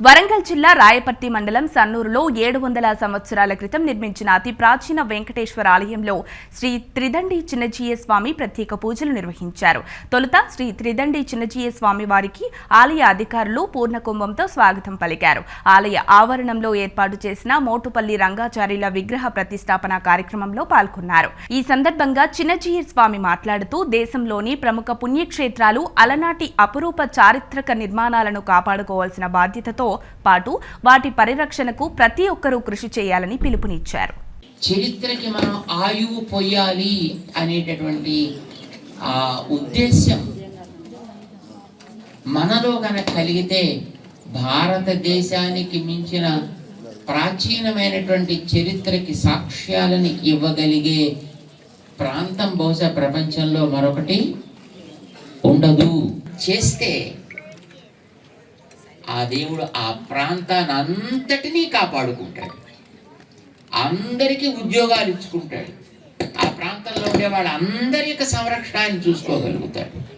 వరంగల్ జిల్లా రాయపర్తి మండలం సన్నూరులో ఏడు వందల సంవత్సరాల క్రితం నిర్మించిన అతి ప్రాచీన వెంకటేశ్వర ఆలయంలో శ్రీ త్రిదండి చిన్నజీయ స్వామి ప్రత్యేక పూజలు నిర్వహించారు. తొలుత శ్రీ త్రిదండి చిన్నజీయ స్వామి వారికి ఆలయ అధికారులు పూర్ణకుంభంతో స్వాగతం పలికారు. ఆలయ ఆవరణంలో ఏర్పాటు చేసిన మోటుపల్లి రంగాచార్యుల విగ్రహ ప్రతిష్టాపన కార్యక్రమంలో పాల్గొన్నారు. ఈ సందర్భంగా చిన్నజీయ స్వామి మాట్లాడుతూ దేశంలోని ప్రముఖ పుణ్యక్షేత్రాలు అలనాటి అపురూప చారిత్రక నిర్మాణాలను కాపాడుకోవాల్సిన బాధ్యతతో పాటు వాటి పరిరక్షణకు ప్రతి ఒక్కరూ కృషి చేయాలని పిలుపునిచ్చారు. చరిత్రకి మనం ఆయువు పొయ్యాలి అనేటటువంటి ఆ ఉద్దేశం మనలో కనుక కలిగితే భారతదేశానికి మించిన ప్రాచీనమైనటువంటి చరిత్రకి సాక్ష్యాలని ఇవ్వగలిగే ప్రాంతం బహుశా ప్రపంచంలో మరొకటి ఉండదు. చేస్తే ఆ దేవుడు ఆ ప్రాంతాన్ని అంతటినీ కాపాడుకుంటాడు. అందరికీ ఉద్యోగాలు ఇచ్చుకుంటాడు. ఆ ప్రాంతంలో ఉండే వాళ్ళందరి యొక్క సంరక్షణ ఆయన చూసుకోగలుగుతాడు.